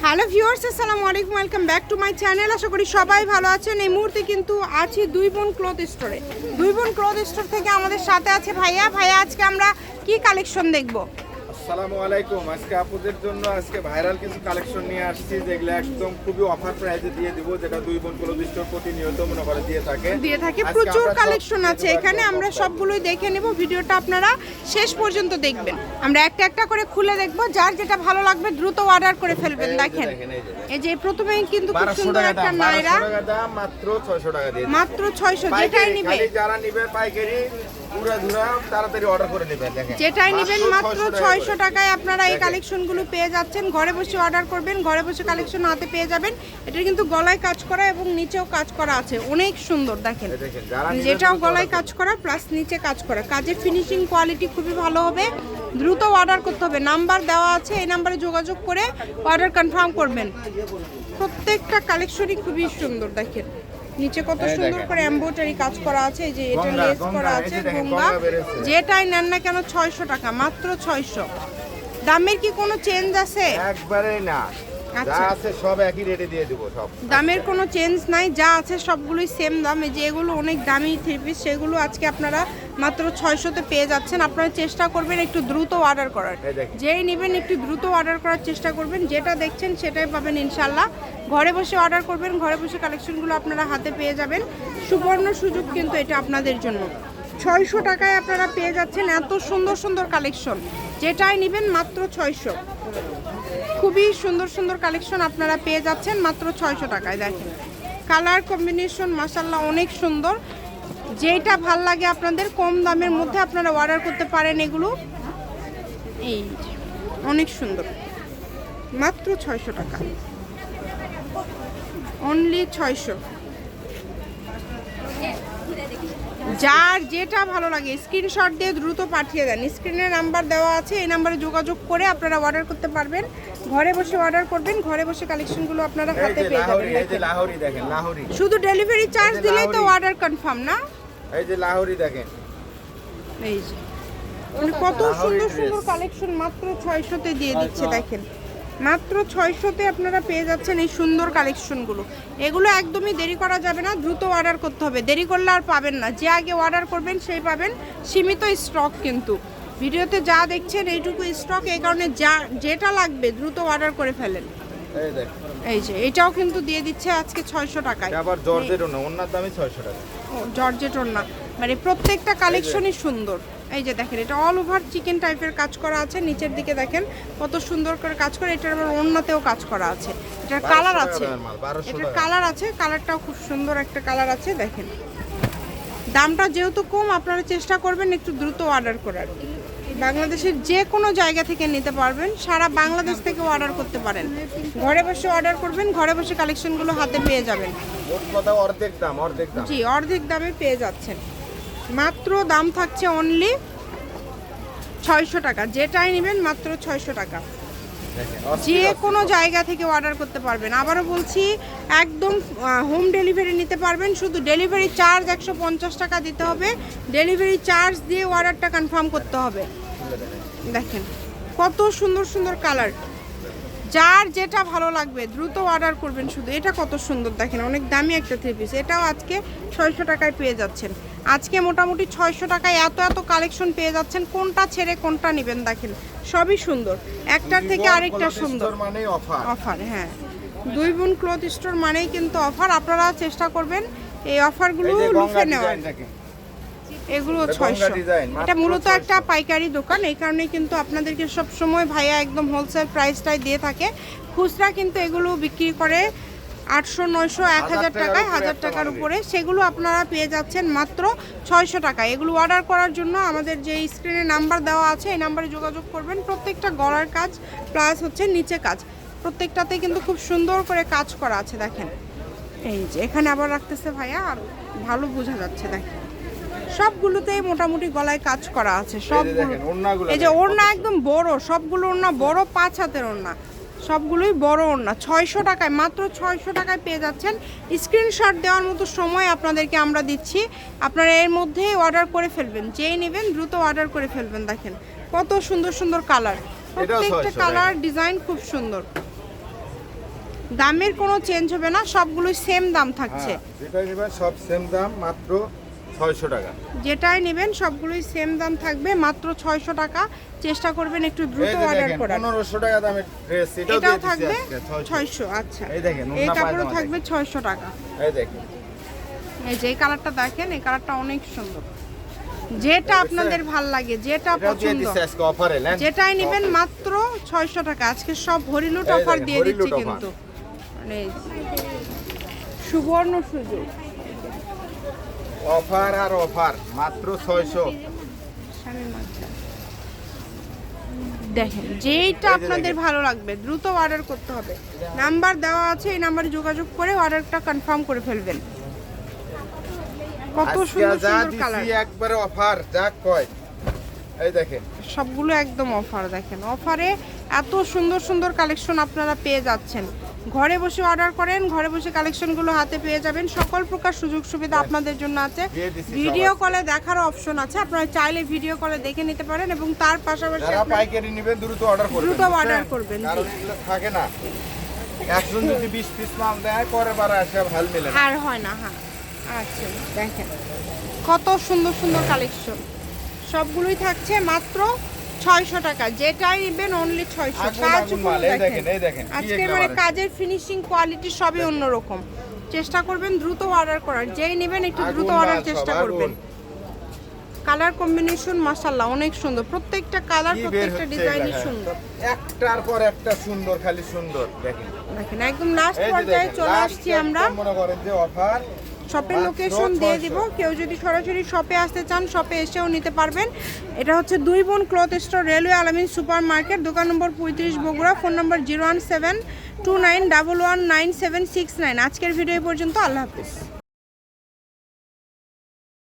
Hello viewers আসসালামু আলাইকুম welcome back to my channel আশা করি সবাই ভালো আছেন। এই মুহূর্তে কিন্তু আছি দুই বোন ক্লোথ স্টোরে দুই বোন ক্লোথ স্টোর থেকে আমাদের সাথে আছে ভাইয়া। ভাইয়া, আজকে আমরা কি কালেকশন দেখব? আসসালামু আলাইকুম। আজকে আপুদের জন্য আজকে ভাইরাল কিছু কালেকশন নিয়ে আসছি যেগুলো একদম খুবই অফার প্রাইসে দিয়ে দিব যেটা দুই বোন স্টোর প্রতিনিয়ত মনে করে দিয়ে থাকে। দিয়ে থাকে। প্রচুর কালেকশন আছে এখানে আমরা সবগুলোই দেখে নেব ভিডিওটা আপনারা শেষ পর্যন্ত দেখবেন। আমরা একটা একটা করে খুলে দেখব যার যেটা ভালো লাগবে দ্রুত অর্ডার করে ফেলবেন দেখেন। এই যে। প্রথমে কিন্তু খুব সুন্দর একটা দাম, নায়রা 1200 টাকা দাম মাত্র 600 টাকা দিয়ে মাত্র ছয়শো যেটাই পাইকারি, নিবে। যারা নিবে পাইকারি যেটাই নেবেন মাত্র ছয়শো টাকায় আপনারা এই কালেকশনগুলো পেয়ে যাচ্ছেন। ঘরে বসে অর্ডার করবেন ঘরে বসে কালেকশন হাতে পেয়ে যাবেন। এটা কিন্তু গলায় কাজ করা এবং নিচেও কাজ করা আছে। অনেক সুন্দর দেখেন। যেটাও গলায় কাজ করা প্লাস নিচে কাজ করা। কাজের ফিনিশিং কোয়ালিটি খুবই ভালো হবে। দ্রুত অর্ডার করতে হবে। নাম্বার দেওয়া আছে এই নাম্বারে যোগাযোগ করে অর্ডার কনফার্ম করবেন। প্রত্যেকটা কালেকশনই খুবই সুন্দর দেখেন। নিচে কত সুন্দর করে এমব্রয়ডারি কাজ করা আছে এই যে এটা লেস করা আছে গঙ্গা। যেটাই নেন না কেন ছয়শো টাকা মাত্র ছয়শো। দামের কি কোনো চেঞ্জ আছে? একবারে না। যা আচ্ছা। আছে সব একই রেটে দিয়ে দিব সব। দামের কোনো চেঞ্জ নাই যা আছে সবগুলোই সেম দাম এই যে এগুলো অনেক দামি থ্রি পিস সেগুলো আজকে আপনারা মাত্র ছয়শোতে পেয়ে যাচ্ছেন। আপনারা চেষ্টা করবেন একটু দ্রুত অর্ডার করার। যেই নেবেন একটু দ্রুত অর্ডার করার চেষ্টা করবেন। যেটা দেখছেন সেটাই পাবেন ইনশাল্লাহ ঘরে বসে অর্ডার করবেন ঘরে বসে কালেকশনগুলো আপনারা হাতে পেয়ে যাবেন। সুবর্ণ সুযোগ কিন্তু এটা আপনাদের জন্য। ছয়শো টাকায় আপনারা পেয়ে যাচ্ছেন এত সুন্দর সুন্দর কালেকশন যেটাই নেবেন মাত্র ছয়শো। খুবই সুন্দর সুন্দর কালেকশন আপনারা পেয়ে যাচ্ছেন মাত্র ছয়শো টাকায় দেখেন। কালার কম্বিনেশন মাসাল্লাহ অনেক সুন্দর। যেটা ভালো লাগে আপনাদের কম দামের মধ্যে আপনারা অর্ডার করতে পারেন এগুলো। এই অনেক সুন্দর। মাত্র ছয়শো টাকা। অনলি ছয়শো। যার যেটা ভালো লাগে স্ক্রিনশট দিয়ে দ্রুত পাঠিয়ে দেন। স্ক্রিনের নাম্বার দেওয়া আছে এই নাম্বারে যোগাযোগ করে আপনারা অর্ডার করতে পারবেন। ঘরে বসে অর্ডার করবেন ঘরে বসে কালেকশনগুলো আপনারা হাতে পেয়ে যাবেন। শুধু ডেলিভারি চার্জ দিলেই তো অর্ডার কনফার্ম না? এই যে লাহোরি দেখেন। এই যে। মানে কত সুন্দর সুন্দর কালেকশন মাত্র ছয়শোতে দিয়ে দিচ্ছে দেখেন। মাত্র ছয়শোতে আপনারা পেয়ে যাচ্ছেন এই সুন্দর কালেকশনগুলো এগুলো একদমই দেরি করা যাবে না দ্রুত অর্ডার করতে হবে। দেরি করলে আর পাবেন না। যে আগে অর্ডার করবেন সেই পাবেন। সীমিত স্টক কিন্তু। ভিডিওতে যা দেখছেন এইটুকু স্টক এই কারণে যা যেটা লাগবে দ্রুত অর্ডার করে ফেলেন। এই দেখেন। এই যে এটাও কিন্তু দিয়ে দিচ্ছে আজকে ছয়শো টাকায়। আবার জর্জেটও না ওনার দামই ছয়শো টাকা। ও, জর্জেট ওড়না। মানে প্রত্যেকটা কালেকশনই সুন্দর। এই যে দেখেন এটা অল ওভার চিকেন টাইপের কাজ করা আছে। নিচের দিকে দেখেন কত সুন্দর করে কাজ করে। এটার আবার ওড়নাতেও কাজ করা আছে। এটার কালার আছে। দামের মাল, 1200 এটার কালার আছে কালারটাও খুব সুন্দর একটা কালার আছে দেখেন। দামটা যেহেতু কম আপনারা চেষ্টা করবেন একটু দ্রুত অর্ডার করার। বাংলাদেশের যে কোনো জায়গা থেকে নিতে পারবেন। সারা বাংলাদেশ থেকে অর্ডার করতে পারেন। ঘরে বসে অর্ডার করবেন ঘরে বসে কালেকশনগুলো হাতে পেয়ে যাবেন। অর্ধেক দাম অর্ধেক দাম। জি অর্ধেক দামে পেয়ে যাচ্ছেন। মাত্র দাম থাকছে অনলি ছয়শো টাকা। যেটাই নেবেন মাত্র ছয়শো টাকা। যে কোনো জায়গা থেকে অর্ডার করতে পারবেন। আবারও বলছি একদম হোম ডেলিভারি নিতে পারবেন। শুধু ডেলিভারি চার্জ একশো পঞ্চাশ টাকা দিতে হবে। ডেলিভারি চার্জ দিয়ে অর্ডারটা কনফার্ম করতে হবে। দেখেন কত সুন্দর সুন্দর কালার। যার যেটা ভালো লাগবে দ্রুত অর্ডার করবেন শুধু। এটা কত সুন্দর দেখেন অনেক দামি একটা থ্রি পিস এটাও আজকে ছয়শো টাকায় পেয়ে যাচ্ছেন। আজকে মোটামুটি ছয়শো টাকায় এত এত কালেকশন পেয়ে যাচ্ছেন। কোনটা ছেড়ে কোনটা নেবেন দেখেন সবই সুন্দর। একটার থেকে আরেকটা সুন্দর। অফার অফার হ্যাঁ। দুই বোন ক্লথ স্টোর মানেই কিন্তু অফার আপনারা চেষ্টা করবেন এই অফারগুলো লুফে নেওয়ার। এগুলো ছয়শো। এটা মূলত একটা পাইকারি দোকান এই কারণে কিন্তু আপনাদেরকে সব সময় ভাইয়া একদম হোলসেল প্রাইসটাই দিয়ে থাকে। খুচরা কিন্তু এগুলো বিক্রি করে আটশো নয়শো এক হাজার টাকায় হাজার টাকার উপরে। সেগুলো আপনারা পেয়ে যাচ্ছেন মাত্র ছয়শো টাকায়। এগুলো অর্ডার করার জন্য আমাদের যে স্ক্রিনে নাম্বার দেওয়া আছে এই নাম্বারে যোগাযোগ করবেন। প্রত্যেকটা গলার কাজ প্লাস হচ্ছে নিচে কাজ। প্রত্যেকটাতে কিন্তু খুব সুন্দর করে কাজ করা আছে দেখেন। এই যে এখানে আবার রাখতেছে ভাইয়া আর ভালো বোঝা যাচ্ছে দেখেন। সবগুলোতেই মোটামুটি গলায় কাজ করা আছে সবগুলো। এই যে ওড়না একদম বড় সবগুলো ওড়না বড় পাঁচ হাতের ওড়না। সবগুলোই বড় ওড়না ছয়শো টাকায় মাত্র ছয়শো টাকায় পেয়ে যাচ্ছেন। স্ক্রিনশট দেওয়ার মতো সময় আপনাদেরকে আমরা দিচ্ছি। আপনারা এর মধ্যেই অর্ডার করে ফেলবেন যেই নেবেন দ্রুত অর্ডার করে ফেলবেন দেখেন। কত সুন্দর সুন্দর কালার প্রত্যেকটা কালার ডিজাইন খুব সুন্দর। দামের কোনো চেঞ্জ হবে না সবগুলোই সেম দাম থাকছে। হ্যাঁ, যেটা নেবেন সব সেম দাম মাত্র ছয়শো টাকা। যেটাই নেবেন সবগুলোই সেম দাম থাকবে। মাত্র ছয়শো টাকা। চেষ্টা করবেন একটু দ্রুত অর্ডার করার। পনেরোশো টাকা দামের ড্রেস এটাও থাকবে 600 ছয়শো। আচ্ছা। এই দেখেন, এই কাপড়ও থাকবে ছয়শো টাকা। এই দেখেন। এই যে এই কালারটা দেখেন এই কালারটা অনেক সুন্দর। যেটা আপনাদের ভালো লাগে যেটা পছন্দ। যেটাই নেবেন মাত্র ছয়শো টাকা। আজকে সব হরিলুট অফার দিয়ে দিচ্ছি কিন্তু। মানে সুবর্ণ সুযোগ। অফার আর অফার মাত্র ছয়শো। দেখেন যেইটা আপনাদের ভালো লাগবে দ্রুত অর্ডার করতে হবে। নাম্বার দেওয়া আছে এই নাম্বারে যোগাযোগ করে অর্ডারটা কনফার্ম করে ফেলবেন। কত সুন্দর সুন্দর কালার একবারে অফার যা কয়। এই দেখেন। সবগুলো একদম অফার দেখেন। অফারে এত সুন্দর সুন্দর কালেকশন আপনারা পেয়ে যাচ্ছেন। ঘরে বসে অর্ডার করেন ঘরে বসে কালেকশনগুলো হাতে পেয়ে যাবেন। সকল প্রকার সুযোগ সুবিধা আপনাদের জন্য আছে। ভিডিও কলে দেখার অপশন আছে। আপনারা চাইলে ভিডিও কলে দেখে নিতে পারেন এবং তার পাশাপাশি পাইকারি নেবেন দ্রুত অর্ডার করবেন দ্রুত order করবেন, থাকে না। একজন যদি বিশ পিস মাল দেয় পরের বার আসে ভালো মেলে না। আর হয় না হ্যাঁ। আচ্ছা দেখেন। কত সুন্দর সুন্দর কালেকশন সবগুলোই থাকছে মাত্র ছয়শো টাকা যেটাই নেবেন অনলি ছয়শো। মাল? দেখেন আজকে মানে? কাজের ফিনিশিং কোয়ালিটি সবই অন্যরকম। চেষ্টা করবেন দ্রুত অর্ডার করার। যেই নেবেন একটু দ্রুত অর্ডার চেষ্টা করবেন। কালার কম্বিনেশন মাশাআল্লাহ অনেক সুন্দর। প্রত্যেকটা কালার প্রত্যেকটা ডিজাইনই সুন্দর। একটার পর একটা সুন্দর খালি সুন্দর দেখেন। দেখেন একদম লাস্ট পর্যায়ে চলে আসছি আমরা। মনে করেন যে অফার শপের লোকেশন দিয়ে দিব। কেউ যদি সরাসরি শপে আসতে চান শপে এসেও নিতে পারবেন। এটা হচ্ছে দুই বোন cloth store railway Alamin super market দোকান নম্বর পঁয়ত্রিশ Bogura phone number zero one seven two nine double one nine seven six nine আজকের ভিডিও পর্যন্ত আল্লাহ হাফিজ।